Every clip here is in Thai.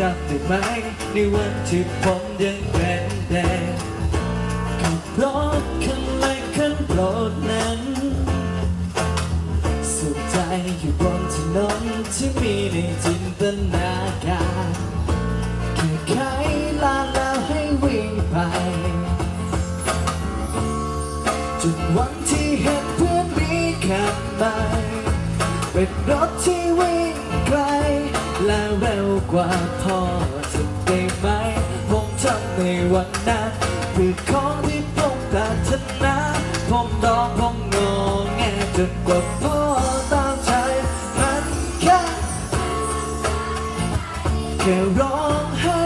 จำได้ไหมในวันที่ผมยังเป็นเด็กขับรถคันเล็กคันโปรดนั้นสุขใจอยู่บนถนนที่มีในจินตนาการแค่ไขลานแล้วให้วิ่งไปจนวันที่เห็นเพื่อนมีขับไปเป็นรถที่ ว่าพ่อจะได้ไหมผมทำในวันนั้นคือของที่ผมปรารถนาผมรอผมงอแงจนกว่าพ่อตามใจมันแค่แค่ร้องไห้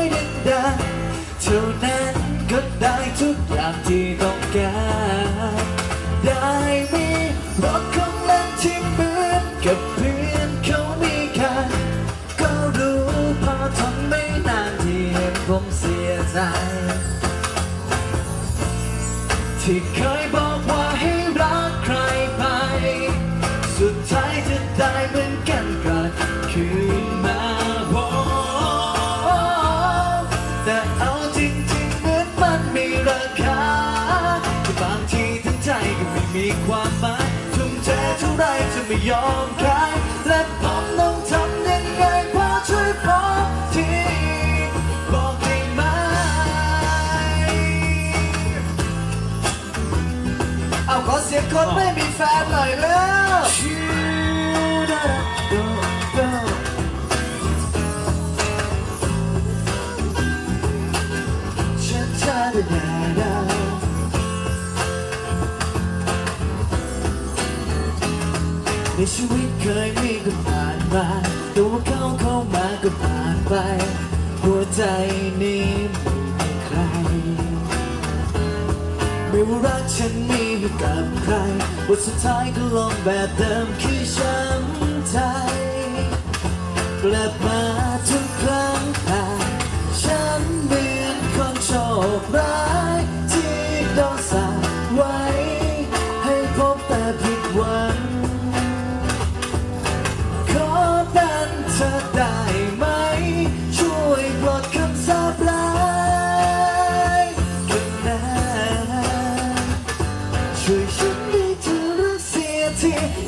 ดังๆเท่านั้นก็ได้ทุกอย่างที่ต้องการได้มีรถของเล่นที่เหมือนกับเพื่อน ที่เคยบอกว่าให้รักใครไป สุดท้ายจะได้เหมือนกันก็คืนมาโอ้แต่เอาจริงๆเหมือนมันมีราคาแต่บางทีทั้งใจก็ไม่มีความหมายทุ่มเทเท่าไรจะไม่ยอมขายและ คนไม่มีแฟนหน่อยแล้วในชีวิตเคยมีก็ผ่านมาแต่ว่าเขาเข้ามาก็ผ่านไป หัวใจนี้ไม่มี ไม่ว่ารักฉันมีอยู่กับใครบทสุดท้ายก็ลงแบบเดิมคือช้ำใจกลับมาทุกครั้ง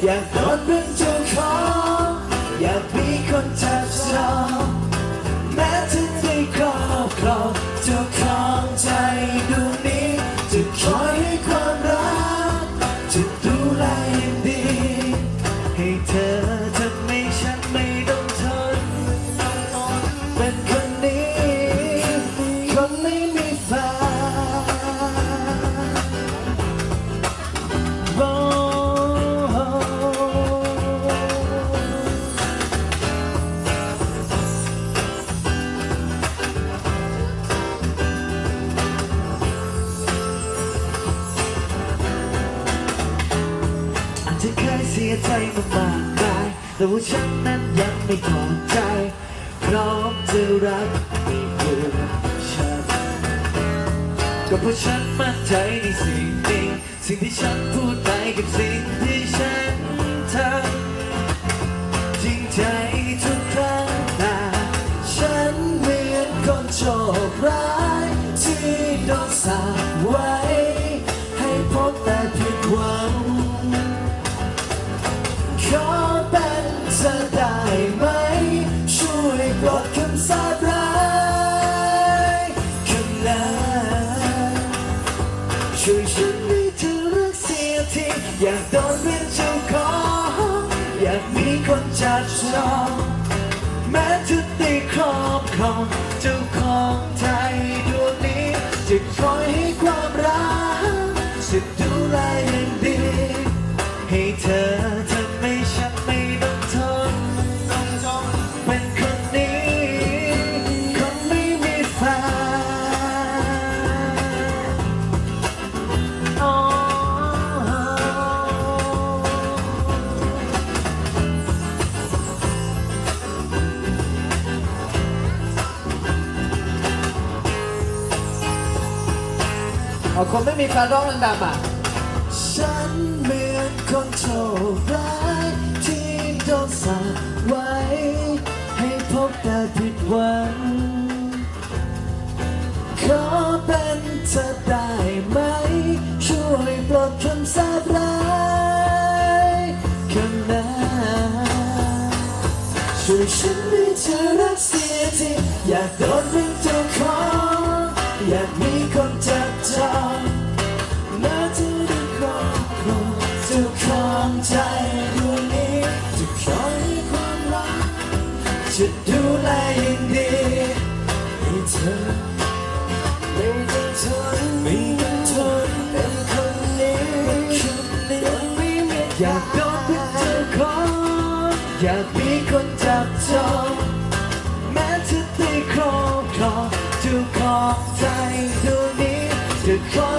อยากโดนเป็นเจ้าของอยากมีคนจับจองแม้จะได้ครอบครองเจ้าของ มากมายแต่ว่าฉันนั้นยังไม่พอใจ พร้อมจะรับมีเพื่อนฉันก็เพราะฉันมั่นใจในสิ่งนี้สิ่งที่ฉันพูดไปกับสิ่งที่ฉันทำจริงใจทุกครั้งแต่ฉันเหมือนคนโชคร้ายที่โดนสาปไว้ ให้พบแต่ผิดหวัง ช่วยฉันให้เธอรักเสียที อยากโดนเป็นเจ้าของ อยากมีคนจับจองแม้จะได้ครอบครองเจ้าของใจดวงนี้จะ เอาคนไม่มีแฟนร้องดังๆอะฉันเหมือนคนโชคร้ายที่โดนสาปไว้ ให้พบแต่ผิดหวังขอเป็นเธอได้ไหม ช่วยปลดคำสาปร้ายข้างหน้าช่วยฉันให้เธอรักเสียทีอยากโดนเป็นเจ้าของอยากมี ใจดวงนี้จะคอยให้ความรักจะดูแลอย่างดีให้เธอไม่ต้องทนไม่ต้องทนเป็นคนนี้คนนี้ไม่มีอยากโดนเป็นเจ้าของอยากมีคนจับจองแม้จะได้ครอบครองจ้าขอใจดวงนี้จะคอ